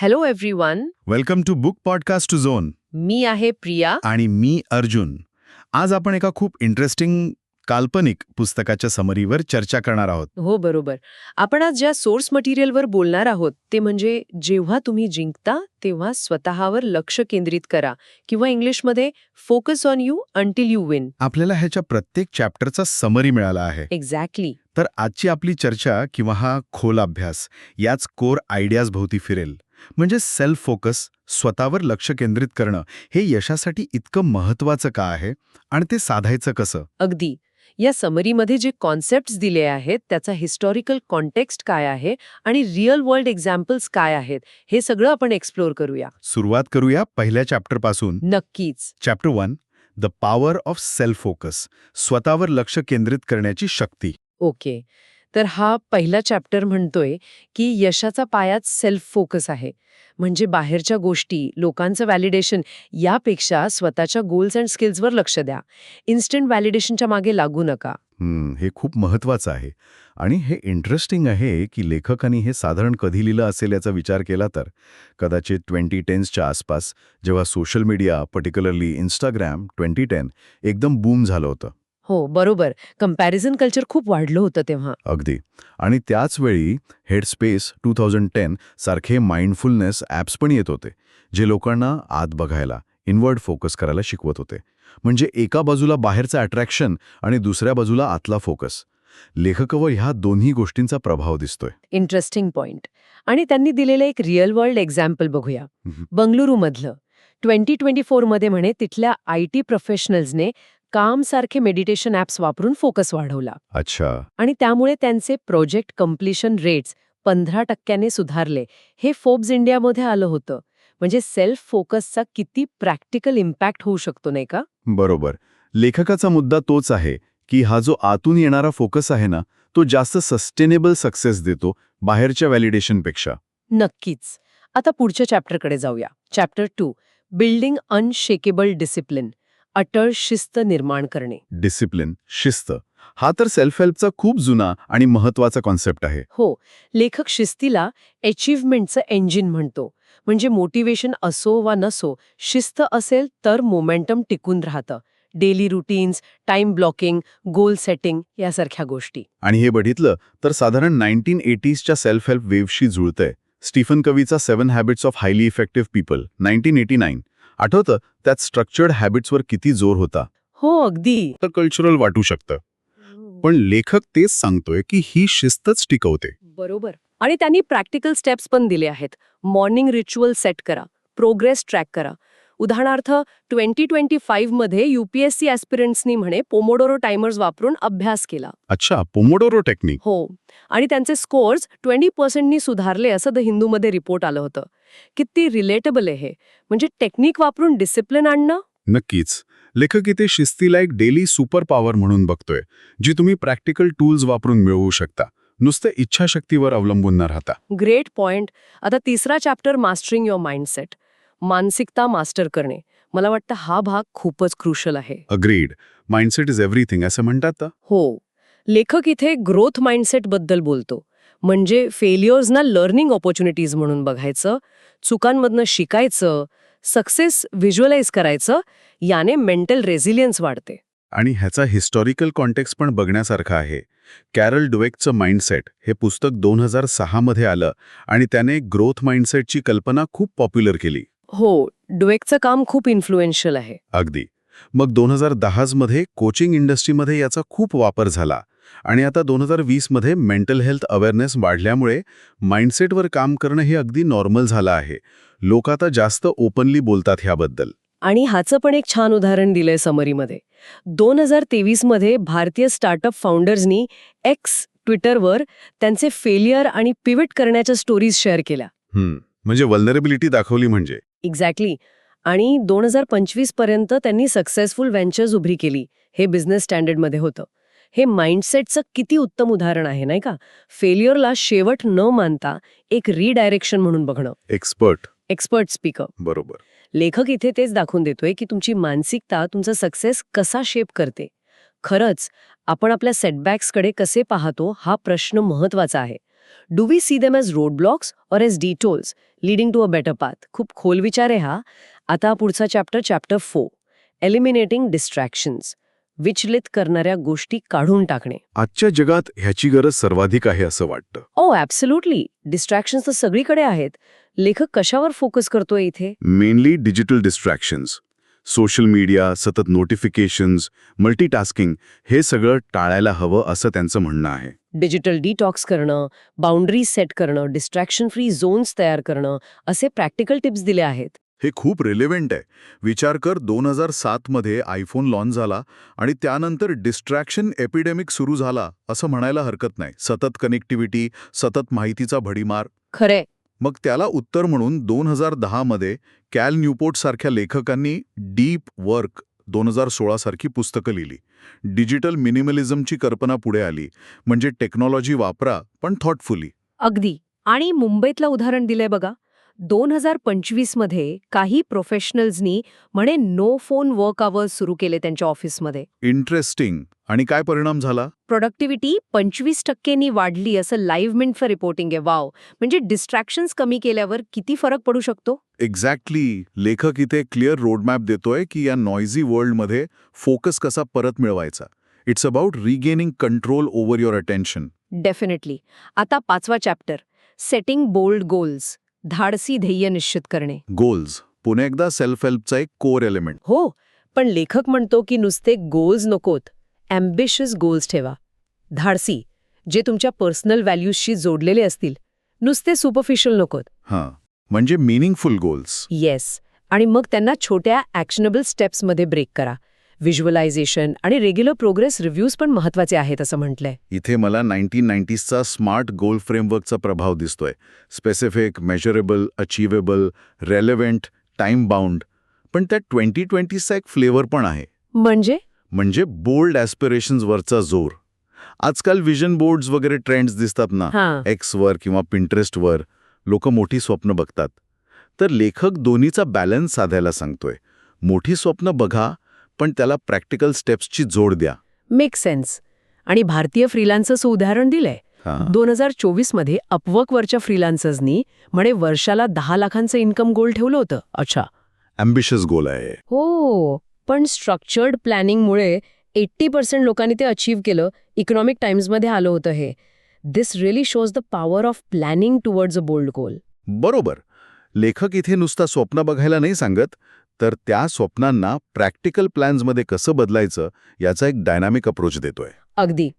Hello everyone welcome to book podcast to zone मी आहे प्रिया. आणि मी अर्जुन. आज आपण एका खूप इंटरेस्टिंग काल्पनिक पुस्तकाच्या समरीवर चर्चा करणार आहोत. हो बरोबर. आपण आज ज्या सोर्स मटेरियलवर बोलणार आहोत ते म्हणजे जेव्हा तुम्ही जिंकता तेव्हा स्वतःवर लक्ष केंद्रित करा. किंवा इंग्लिशमध्ये focus on you until you win आपल्याला ह्याच्या प्रत्येक चॅप्टरचा समरी मिळाला आहे. एक्झॅक्टली तर आजची आपली चर्चा किंवा हा खोल अभ्यास याच कोर आयडियाज भोवती फिरेल. म्हणजे सेल्फ फोकस स्वतःवर लक्ष केंद्रित करणं हे यशासाठी इतकं महत्वाचं का आहे आणि ते साधायचं कसं? अगदी. या समरीमध्ये जे कॉन्सेप्ट दिले आहेत त्याचा हिस्टॉरिकल कॉन्टेक्स्ट काय आहे आणि रिअल वर्ल्ड एक्झाम्पल्स काय आहेत हे सगळं आपण एक्सप्लोअर करूया. सुरुवात करूया पहिल्या चॅप्टरपासून. नक्कीच. Chapter one the power of self focus स्वतःवर लक्ष केंद्रित करण्याची शक्ती. ओके. तर हा पहिला चॅप्टर म्हणतोय की यशाचा पायात सेल्फ फोकस आहे. म्हणजे बाहेरच्या गोष्टी लोकांचं व्हॅलिडेशन यापेक्षा स्वतःच्या गोल्स अँड स्किल्सवर लक्ष द्या. इन्स्टंट व्हॅलिडेशनच्या मागे लागू नका. हे खूप महत्वाचं आहे. आणि हे इंटरेस्टिंग आहे की लेखकांनी हे साधारण कधी लिहिलं असेल याचा विचार केला तर. कदाचित ट्वेंटी टेन्सच्या आसपास जेव्हा social media particularly Instagram twenty ten एकदम बूम झालं होतं. हो बरोबर. कंपॅरिझन कल्चर खूप वाढलं होतं तेव्हा. अगदी. आणि त्याच वेळी हेडस्पेस टू थाउजंड टेन सारखे माइंडफुलनेस ॲप्स पण येत होते जे लोकांना आत बघायला इनवर्ड फोकस करायला शिकवत होते. म्हणजे एका बाजूला बाहेरचं अट्रॅक्शन आणि दुसऱ्या बाजूला आतला फोकस लेखकावर ह्या दोन्ही गोष्टींचा प्रभाव दिसतोय. इंटरेस्टिंग पॉइंट आणि त्यांनी दिलेलं एक रिअल वर्ल्ड एक्झाम्पल बघूया. हम्म. बंगळुरूमधलं ट्वेंटी ट्वेंटी फोरमध्ये म्हणे तिथल्या आय टी प्रोफेशनल्सने कामसारखे मेडिटेशन ॲप्स वापरून फोकस वाढवला. अच्छा. आणि त्यामुळे त्यांचे प्रोजेक्ट कम्प्लिशन रेट्स पंधरा टक्क्याने सुधारले. हे फोब्स इंडियामध्ये आलं होतं. म्हणजे सेल्फ फोकसचा किती प्रॅक्टिकल इम्पॅक्ट होऊ शकतो नाही का? बरोबर. लेखकाचा मुद्दा तोच आहे की हा जो आतून येणारा फोकस आहे ना तो जास्त सस्टेनेबल सक्सेस देतो बाहेरच्या व्हॅलिडेशनपेक्षा. नक्कीच. आता पुढच्या चॅप्टरकडे जाऊया. Chapter two building unshakeable discipline. अटळ शिस्त निर्माण करणे. डिसिप्लिन शिस्त. हा तर सेल्फ हेल्पचा खूप जुना आणि महत्त्वाचा कॉन्सेप्ट आहे. हो लेखक शिस्तीला अचीव्हमेंटचं एंजिन म्हणतो. म्हणजे मोटिवेशन असो वा नसो शिस्त असेल तर मोमेंटम टिकून राहतं. Daily routines time blocking goal setting यासारख्या गोष्टी. आणि हे बघितलं तर साधारण नाईन्टीन एटीजच्या सेल्फ हेल्प वेव्हशी जुळतंय. Stephen कवीचा seven habits of highly effective people nineteen eighty nine आठवतं त्यात स्ट्रक्चर्ड हॅबिट्सवर किती जोर होता. हो अगदी. तर कल्चरल वाटू शकतं. पण लेखक तेच सांगतोय की ही शिस्तच टिकवते. बरोबर. आणि त्यांनी प्रॅक्टिकल स्टेप्स पण दिले आहेत. मॉर्निंग रिच्युअल सेट करा. प्रोग्रेस ट्रॅक करा. उदाहरणार्थ ट्वेंटी ट्वेंटी फाईव्हमध्ये युपीएससी ॲस्पिरंट्सनी म्हणे पोमोडोरो टायमर्स वापरून अभ्यास केला. अच्छा पोमोडोरो टेक्निक हो. आणि त्यांचे स्कोअर्स ट्वेंटी पर्सेंटनी सुधारले असं द हिंदूमध्ये रिपोर्ट आलं होतं. किती रिलेटेबल आहे हे. म्हणजे टेक्निक वापरून डिसिप्लिन आणणं? नक्कीच. लेखक इथे शिस्तीला एक डेली सुपर पॉवर म्हणून बघतोय जी तुम्ही प्रॅक्टिकल टूल्स वापरून मिळवू शकता. नुसतं इच्छाशक्तीवर अवलंबून न राहता. ग्रेट पॉइंट आता तिसरा चॅप्टर मास्टरिंग युअर माइंडसेट मानसिकता मास्टर करणे. मला वाटतं हा भाग खूपच क्रुशल आहे. अग्रीड माइंडसेट इज एव्हरीथिंग असं म्हणतात? हो. लेखक इथे ग्रोथ माइंडसेटबद्दल बोलतो. म्हणजे फेलियर्सना लर्निंग ऑपॉर्च्युनिटीज म्हणून बघायचं चुकांमधनं शिकायचं सक्सेस व्हिज्युअलाइज करायचं याने मेंटल रेझिलियन्स वाढते. आणि ह्याचा हिस्टॉरिकल कॉन्टेक्स्ट पण बघण्यासारखा आहे. कॅरल डुवेकचं माइंडसेट हे पुस्तक दोन हजार सहामध्ये आलं आणि त्याने ग्रोथ माइंडसेटची कल्पना खूप पॉप्युलर केली. हो डुएकचं काम खूप इन्फ्लुएन्शियल आहे. अगदी. मग दोन हजार दहाजमध्ये कोचिंग इंडस्ट्रीमध्ये याचा खूप वापर झाला आणि आता दोन हजार वीसमध्ये मेंटल हेल्थ अवेअरनेस वाढल्यामुळे माइंडसेटवर काम करणं हे अगदी नॉर्मल झालं आहे. लोक आता जास्त ओपनली बोलतात ह्याबद्दल. आणि ह्याचं पण एक छान उदाहरण दिलंय समरीमध्ये. दोन हजार तेवीसमध्ये भारतीय स्टार्टअप फाउंडर्सनी एक्स ट्विटरवर त्यांचे फेलियर आणि पिवट करण्याच्या स्टोरीज शेअर केल्या. म्हणजे वल्नरेबिलिटी दाखवली म्हणजे. एक्झॅक्टली आणि दोन हजार पंचवीसपर्यंत त्यांनी सक्सेसफुल व्हेंचर्स उभरी केली. हे बिझनेस स्टँडर्डमध्ये होतं. हे माइंडसेटचं किती उत्तम उदाहरण आहे नाही का? फेल्युअरला शेवट न मानता एक रिडायरेक्शन म्हणून बघणं. एक्सपर्ट एक्सपर्ट स्पीकर बरोबर. लेखक इथे तेच दाखवून देतोय की तुमची मानसिकता तुमचा सक्सेस कसा शेप करते. खरंच आपण आपल्या सेटबॅक्सकडे कसे पाहतो हा प्रश्न महत्त्वाचा आहे. Do we see them as road blocks और as detours leading to a better path खूप खोल विचार आहे हा. आता पुढचा chapter chapter four eliminating distractions विचलित करणाऱ्या गोष्टी काढून टाकणे. आजच्या जगात ह्याची गरज सर्वाधिक आहे असं वाटतं. ओ ॲब्सोल्युटली डिस्ट्रॅक्शन्स तर सगळीकडे आहेत. लेखक कशावर फोकस करतोय इथे? Mainly digital distractions social media सतत नोटिफिकेशन्स मल्टीटास्किंग हे सगळं टाळायला हवं असं त्यांचं म्हणणं आहे. डिजिटल डिटॉक्स करणं बाउंड्री सेट करणं डिस्ट्रॅक्शन फ्री झोन्स तयार करणं असे प्रॅक्टिकल टिप्स दिले आहेत. हे खूप रिलेव्हंट आहे. विचार कर दोन हजार सातमध्ये आयफोन लॉन्च झाला आणि त्यानंतर डिस्ट्रॅक्शन एपिडेमिक सुरू झाला असं म्हणायला हरकत नाही. सतत कनेक्टिव्हिटी सतत माहितीचा भडीमार. खरे मग त्याला उत्तर म्हणून दोन हजार दहामध्ये कॅल न्यूपोर्टसारख्या लेखकांनी डीप वर्क दोन हजार सोळासारखी पुस्तकं लिहिली. डिजिटल मिनिमलिझमची कल्पना पुढे आली. म्हणजे टेक्नॉलॉजी वापरा पण थॉटफुली अगदी. आणि मुंबईतलं उदाहरण दिलंय बघा. दोन हजार पंचवीसमध्ये काही प्रोफेशनल्सनी म्हणे नो फोन वर्क आवर्स सुरू केले त्यांच्या ऑफिसमध्ये इंटरेस्टिंग आणि काय परिणाम झाला? प्रोडक्टिव्हिटी पंचवीस टक्केनी वाढली असं लाईव्ह मिनिटचं रिपोर्टिंग आहे. वाव म्हणजे डिस्ट्रॅक्शन्स कमी केल्यावर किती फरक पडू शकतो? एक्झॅक्टली लेखक इथे क्लिअर रोडमॅप देतोय की या नॉयझी वर्ल्डमध्ये फोकस कसा परत मिळवायचा. It's about regaining control over your attention definitely आता पाचवा चॅप्टर सेटिंग बोल्ड गोल्स धाडसी ध्येय निश्चित करणे. गोल्स पुन्हा एकदा सेल्फ हेल्पचा एक कोर एलिमेंट हो पण लेखक म्हणतो की नुसते गोल्स नकोत. ॲम्बिशियस गोल्स ठेवा. धाडसी जे तुमच्या पर्सनल व्हॅल्यूजशी जोडलेले असतील नुसते सुपरफिशियल नकोत. हां म्हणजे मिनिंगफुल गोल्स येस आणि मग त्यांना छोट्या ॲक्शनेबल स्टेप्समध्ये ब्रेक करा. व्हिज्युअलायझेशन आणि रेग्युलर प्रोग्रेस रिव्ह्यूज पण महत्त्वाचे आहेत असं म्हटलंय. इथे मला नाईन्टीन नाईन्टीजचा स्मार्ट गोल फ्रेमवर्कचा प्रभाव दिसतोय. Specific measurable achievable relevant time bound पण त्या ट्वेंटी ट्वेंटीचा एक फ्लेवर पण आहे. म्हणजे? म्हणजे बोल्ड ॲस्पिरेशन्सवरचा जोर. आजकाल विजन बोर्ड्स वगैरे ट्रेंड्स दिसतात ना? एक्सवर किंवा पिंटरेस्टवर लोक मोठी स्वप्न बघतात. तर लेखक दोन्हीचा बॅलन्स साधायला सांगतोय. मोठी स्वप्न बघा पण त्याला प्रॅक्टिकल स्टेप्सची जोड द्या. मेक सेन्स आणि भारतीय फ्रीलान्सर्सचं उदाहरण दिलंय. दोन हजार चोवीसमध्ये अपवर्कवरच्या फ्रीलान्सर्सनी म्हणे वर्षाला दहा लाखांचं इन्कम गोल ठेवलं होतं. अच्छा. अम्बिशियस गोल आहे. हो. पण स्ट्रक्चर्ड प्लॅनिंगमुळे एट्टी पर्सेंट लोकांनी ते अचीव्ह केलं. इकॉनॉमिक टाइम्समध्ये आलं होतं हे. This really shows the power of planning towards a bold goal बरोबर. लेखक इथे नुसता स्वप्न बघायला नाही सांगत तर त्या स्वप्नांना प्रॅक्टिकल प्लॅन्समध्ये कसं बदलायचं याचा एक डायनामिक अप्रोच देतोय. अगदी.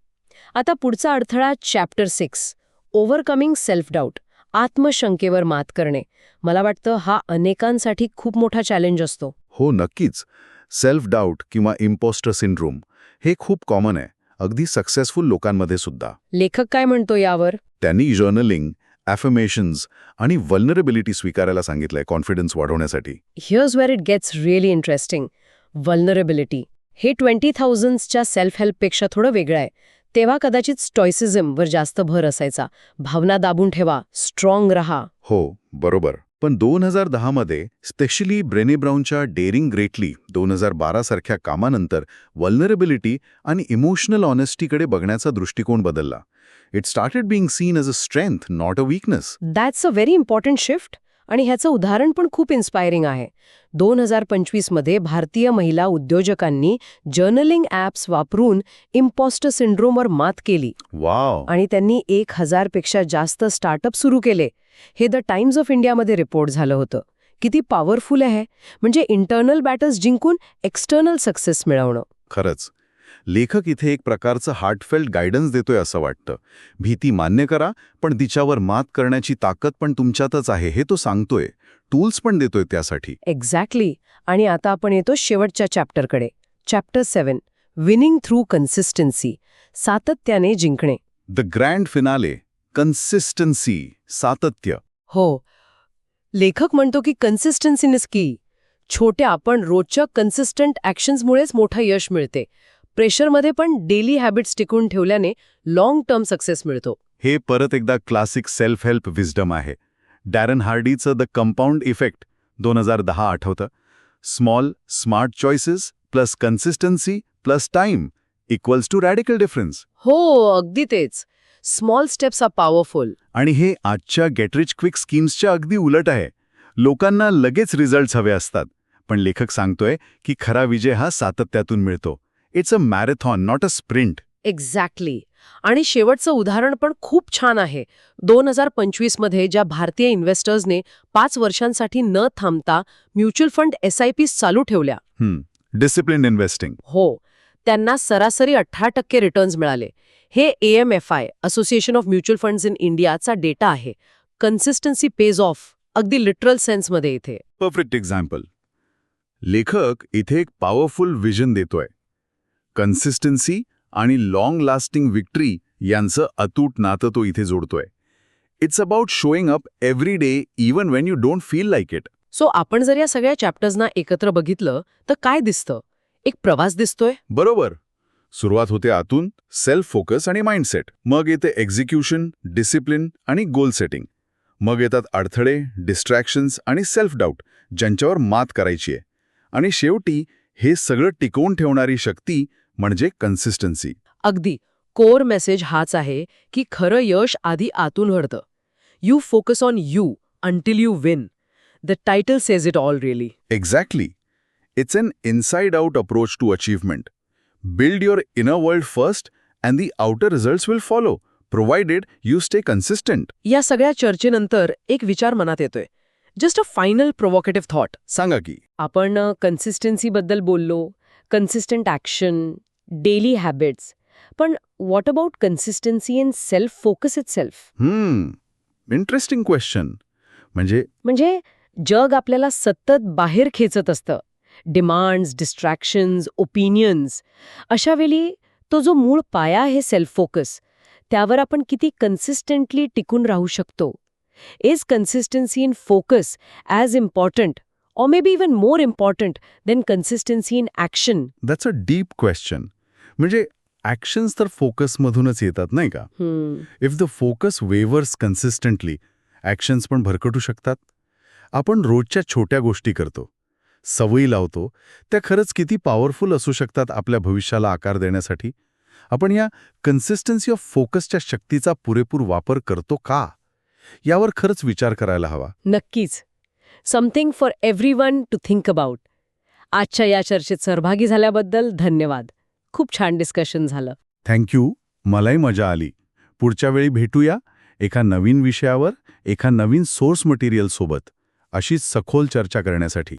आता पुढचा अडथळा chapter six overcoming self doubt आत्मशंकेवर मात करणे. मला वाटतं हा अनेकांसाठी खूप मोठा चॅलेंज असतो. हो नक्कीच. सेल्फ डाऊट किंवा इम्पोस्टर सिंड्रोम हे खूप कॉमन आहे. अगदी सक्सेसफुल लोकांमध्ये सुद्धा. लेखक काय म्हणतो यावर? त्यांनी जर्नलिंग ॲफर्मेशन्स आणि वल्नरेबिलिटी स्वीकारायला सांगितलंय कॉन्फिडन्स वाढवण्यासाठी. Here's where it gets really interesting vulnerability हे ट्वेंटी थाउजंड्सच्या सेल्फ हेल्पपेक्षा थोडं वेगळं आहे. तेव्हा कदाचित स्टॉयसिझमवर जास्त भर असायचा. भावना दाबून ठेवा. स्ट्रॉंग रहा. हो बरोबर. पण दोन हजार दहामध्ये स्पेशली ब्रेने ब्राऊनच्या डेअरिंग ग्रेटली दोन हजार बारा सारख्या कामानंतर वल्नरेबिलिटी आणि इमोशनल ऑनेस्टीकडे बघण्याचा दृष्टिकोन बदलला. It started being seen as a strength not a weakness that's a very important shift आणि ह्याचं उदाहरण पण खूप इन्स्पायरिंग आहे. दोन हजार पंचवीसमध्ये भारतीय महिला उद्योजकांनी जर्नलिंग ॲप्स वापरून इम्पॉस्टर सिंड्रोमवर मात केली. वाव आणि त्यांनी एक हजारपेक्षा जास्त स्टार्टअप सुरू केले. हे द टाइम्स ऑफ इंडियामध्ये रिपोर्ट झालं होतं. किती पॉवरफुल आहे. म्हणजे इंटर्नल बॅटल्स जिंकून एक्सटर्नल सक्सेस मिळवणं. खरंच. लेखक इथे एक प्रकारचं हार्टफेल्ट गायडन्स देतोय असं वाटतं. भीती मान्य करा पण तिच्यावर मात करण्याची ताकद पण तुमच्यातच आहे हे तो सांगतोय. टूल्स पण देतोय त्यासाठी. एक्झॅक्टली आणि आता आपण येतो शेवटच्या चॅप्टरकडे chapter seven winning through consistency सातत्याने जिंकणे. द ग्रँड फिनाले कन्सिस्टन्सी सातत्य. हो. लेखक म्हणतो की कन्सिस्टन्सीनेस की छोट्या पण रोजच्या कन्सिस्टंट ॲक्शन्समुळेच मोठं यश मिळते. प्रेशरमध्ये पण डेली हॅबिट्स टिकून ठेवल्याने लाँग टर्म सक्सेस मिळतो. हे परत एकदा क्लासिक सेल्फ हेल्प विजडम आहे. डॅरन हार्डीचं द कंपाऊंड इफेक्ट दोन हजार दहा आठवतं. Small smart choices plus consistency plus time equals to radical difference हो अगदी तेच. स्मॉल स्टेप्स आर पॉवरफुल आणि हे आजच्या गेट रिच क्विक स्कीम्सच्या अगदी उलट आहे. लोकांना लगेच रिझल्ट्स हवे असतात. पण लेखक सांगतोय की खरा विजय हा सातत्यातून मिळतो. It's a marathon not a sprint exactly आणि शेवटचं उदाहरण पण खूप छान आहे. दोन हजार पंचवीसमध्ये ज्या भारतीय इन्व्हेस्टर्सने पाच वर्षांसाठी न थांबता mutual fund S I P चालू ठेवल्या. डिसिप्लिन इन्व्हेस्टिंग हो. त्यांना सरासरी अठरा टक्के रिटर्न्स मिळाले. हे A M F I association of mutual funds in इंडियाचा डेटा आहे. कन्सिस्टन्सी पेज ऑफ अगदी लिटरल सेन्समध्ये इथे. परफेक्ट एक्झाम्पल लेखक इथे एक पॉवरफुल विजन देतोय. कन्सिस्टन्सी आणि लॉंग लास्टिंग विक्ट्री यांचं अतूट नातं तो इथे जोडतोय. It's about showing up every day even when you don't feel like it so आपण जर या सगळ्या चॅप्टर्सना एकत्र बघितलं तर काय दिसतं? एक प्रवास दिसतोय? बरोबर. सुरुवात होते आतून सेल्फ फोकस आणि माइंडसेट मग येते एक्झिक्युशन डिसिप्लिन आणि गोल सेटिंग मग येतात अडथळे डिस्ट्रॅक्शन्स आणि सेल्फ डाऊट ज्यांच्यावर मात करायची आहे. आणि शेवटी हे सगळं टिकवून ठेवणारी शक्ती म्हणजे कन्सिस्टन्सी अगदी. कोर मेसेज हाच आहे की खरं यश आधी आतून घडतं. You focus on you until you win the title says it all really exactly it's an inside out approach to achievement build your inner world first and the outer results will follow provided you stay consistent या सगळ्या चर्चेनंतर एक विचार मनात येतोय. Just a final provocative thought सांगा की. आपण कन्सिस्टन्सीबद्दल बोललो कन्सिस्टंट ॲक्शन डेली हॅबिट्स पण what about consistency in self focus itself hmm interesting question म्हणजे म्हणजे जग आपल्याला सतत बाहेर खेचत असतं. डिमांड्स डिस्ट्रॅक्शन्स ओपिनियन्स अशा वेळी तो जो मूळ पाया आहे सेल्फ फोकस त्यावर आपण किती कन्सिस्टंटली टिकून राहू शकतो? Is consistency in focus as important or maybe even more important than consistency in action. That's a deep question म्हणजे ॲक्शन्स तर फोकसमधूनच येतात नाही का. If the focus wavers consistently actions पण भरकटू शकतात. आपण रोजच्या छोट्या गोष्टी करतो. सवयी लावतो. त्या खरंच किती पॉवरफुल असू शकतात आपल्या भविष्याला आकार देण्यासाठी. आपण या कन्सिस्टन्सी ऑफ फोकसच्या शक्तीचा पुरेपूर वापर करतो का? यावर खरंच विचार करायला हवा. नक्कीच. Something for every to think about आजच्या या चर्चेत सहभागी झाल्याबद्दल धन्यवाद. खूप छान डिस्कशन झालं. थँक्यू मलाही मजा आली. पुढच्या वेळी भेटूया एका नवीन विषयावर एका नवीन सोर्स मटेरियल सोबत अशीच सखोल चर्चा करण्यासाठी.